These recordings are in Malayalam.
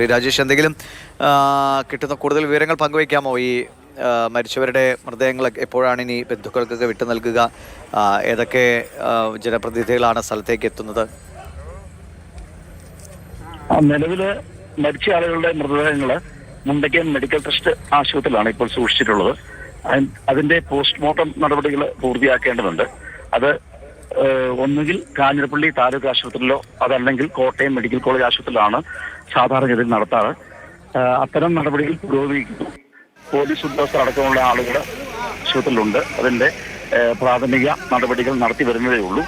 ശ്രീ രാജേഷ് എന്തെങ്കിലും കിട്ടുന്ന കൂടുതൽ വിവരങ്ങൾ പങ്കുവയ്ക്കാമോ? ഈ മരിച്ചവരുടെ മൃതദേഹങ്ങൾ എപ്പോഴാണ് ഇനി ബന്ധുക്കൾക്കൊക്കെ വിട്ടു നൽകുക? ഏതൊക്കെ ജനപ്രതിനിധികളാണ് സ്ഥലത്തേക്ക് എത്തുന്നത്? നിലവിൽ മരിച്ച ആളുകളുടെ മൃതദേഹങ്ങൾ മുണ്ടയ്ക്കൻ മെഡിക്കൽ ട്രസ്റ്റ് ആശുപത്രിയിലാണ് ഇപ്പോൾ സൂക്ഷിച്ചിട്ടുള്ളത്. അതി- അതിന്റെ പോസ്റ്റ്മോർട്ടം നടപടികൾ പൂർത്തിയാക്കേണ്ടതുണ്ട്. അത് ഒന്നുകിൽ കാഞ്ഞിരപ്പള്ളി താലൂക്ക് ആശുപത്രിയിലോ അതല്ലെങ്കിൽ കോട്ടയം മെഡിക്കൽ കോളേജ് ആശുപത്രിയിലാണ് സാധാരണഗതിയിൽ നടത്താറ്. അത്തരം നടപടികൾ പുരോഗമിക്കുന്നു. പോലീസ് ഉദ്യോഗസ്ഥർ അടക്കമുള്ള ആളുകൾ ആശുപത്രിയിലുണ്ട്. അതിന്റെ പ്രാഥമിക നടപടികൾ നടത്തി വരുന്നതേ ഉള്ളൂ.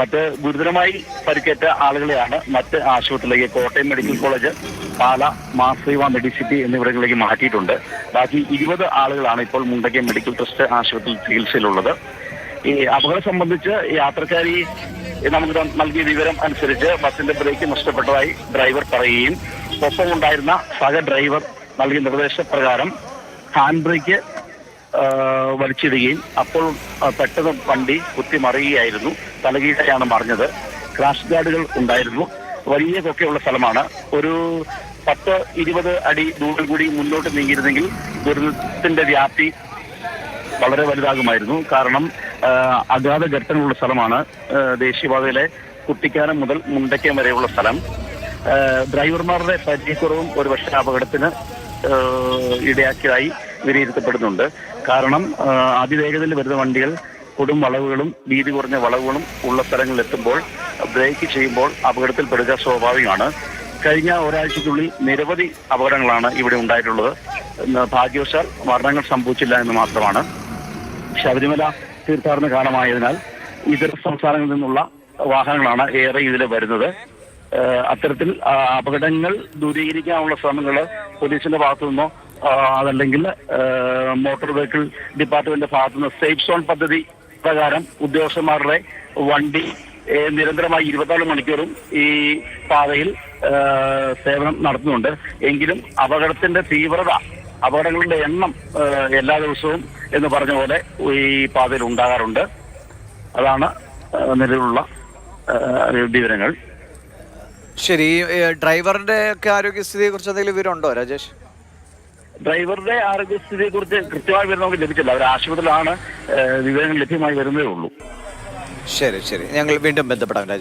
മറ്റ് ഗുരുതരമായി പരിക്കേറ്റ ആളുകളെയാണ് മറ്റ് ആശുപത്രിയിലേക്ക് Kottayam medical college Pala മാസീവ Medicity എന്നിവിടങ്ങളിലേക്ക് മാറ്റിയിട്ടുണ്ട്. ബാക്കി ഇരുപത് ആളുകളാണ് ഇപ്പോൾ മുണ്ടക്കയം മെഡിക്കൽ ട്രസ്റ്റ് ആശുപത്രിയിൽ ചികിത്സയിലുള്ളത്. ഈ അപകടം സംബന്ധിച്ച് യാത്രക്കാരി നമുക്ക് നൽകിയ വിവരം അനുസരിച്ച് ബസിന്റെ ബ്രേക്ക് നഷ്ടപ്പെട്ടതായി ഡ്രൈവർ പറയുകയും ഒപ്പം ഉണ്ടായിരുന്ന സഹ ഡ്രൈവർ നൽകിയ നിർദ്ദേശപ്രകാരം ഹാൻഡ് ബ്രേക്ക് വലിച്ചിടുകയും അപ്പോൾ പെട്ടെന്ന് വണ്ടി കുത്തിമറിയുകയായിരുന്നു. തലകീഴാണ് മറിഞ്ഞത്. ക്രാഷ് ഗാർഡുകൾ ഉണ്ടായിരുന്നു. വലിയ കൊക്കെയുള്ള സ്ഥലമാണ്. ഒരു പത്ത് ഇരുപത് അടി ദൂരം കൂടി മുന്നോട്ട് നീങ്ങിയിരുന്നെങ്കിൽ ദുരന്തത്തിന്റെ വ്യാപ്തി വളരെ വലുതാകുമായിരുന്നു. കാരണം അഗാധ ഘട്ടങ്ങളുള്ള സ്ഥലമാണ് ദേശീയപാതയിലെ കുട്ടിക്കാനം മുതൽ മുണ്ടയ്ക്കം വരെയുള്ള സ്ഥലം. ഡ്രൈവർമാരുടെ പരിചയക്കുറവും ഒരുപക്ഷെ അപകടത്തിന് ഇടയാക്കിയതായി വിലയിരുത്തപ്പെടുന്നുണ്ട്. കാരണം അതിവേഗതയിൽ വരുന്ന വണ്ടികൾ കൊടും വളവുകളും വീതി കുറഞ്ഞ വളവുകളും ഉള്ള സ്ഥലങ്ങളിൽ എത്തുമ്പോൾ ബ്രേക്ക് ചെയ്യുമ്പോൾ അപകടത്തിൽപ്പെടുക സ്വാഭാവികമാണ്. കഴിഞ്ഞ ഒരാഴ്ചയ്ക്കുള്ളിൽ നിരവധി അപകടങ്ങളാണ് ഇവിടെ ഉണ്ടായിട്ടുള്ളത്. ഭാഗ്യവശാൽ മരണങ്ങൾ സംഭവിച്ചില്ല എന്ന് മാത്രമാണ്. ശബരിമല തീർത്ഥാടന കാലമായതിനാൽ ഇതര സംസ്ഥാനങ്ങളിൽ നിന്നുള്ള വാഹനങ്ങളാണ് ഏറെ ഇതിൽ വരുന്നത്. അത്തരത്തിൽ അപകടങ്ങൾ ദൂരീകരിക്കാനുള്ള ശ്രമങ്ങൾ പോലീസിന്റെ ഭാഗത്തു നിന്നോ അതല്ലെങ്കിൽ മോട്ടോർ വെഹിക്കിൾ ഡിപ്പാർട്ട്മെന്റിന്റെ ഭാഗത്തു നിന്ന് സേഫ് സോൺ പദ്ധതി പ്രകാരം ഉദ്യോഗസ്ഥന്മാരുടെ വണ്ടി നിരന്തരമായി ഇരുപത്തിനാല് മണിക്കൂറും ഈ പാതയിൽ സേവനം നടത്തുന്നുണ്ട്. എങ്കിലും അപകടത്തിന്റെ തീവ്രത അപകടങ്ങളുടെ എണ്ണം എല്ലാ ദിവസവും എന്ന് പറഞ്ഞ പോലെ ഈ പാതയിൽ ഉണ്ടാകാറുണ്ട്. അതാണ് നിലവിലുള്ള വിവരങ്ങൾ. ശരി ഡ്രൈവറിന്റെ ഒക്കെ ആരോഗ്യസ്ഥിതിയെ കുറിച്ച് എന്തെങ്കിലും വിവരമുണ്ടോ രാജേഷ്? ഡ്രൈവറുടെ ആരോഗ്യസ്ഥിതിയെ കുറിച്ച് കൃത്യമായ വിവരം നമുക്ക് ലഭിച്ചില്ല അവർ ആശുപത്രിയിലാണ് വിവരങ്ങൾ ലഭ്യമായി വരുന്നേ ഉള്ളൂ. ശരി ശരി. ഞങ്ങൾ വീണ്ടും ബന്ധപ്പെടാം രാജേഷ്.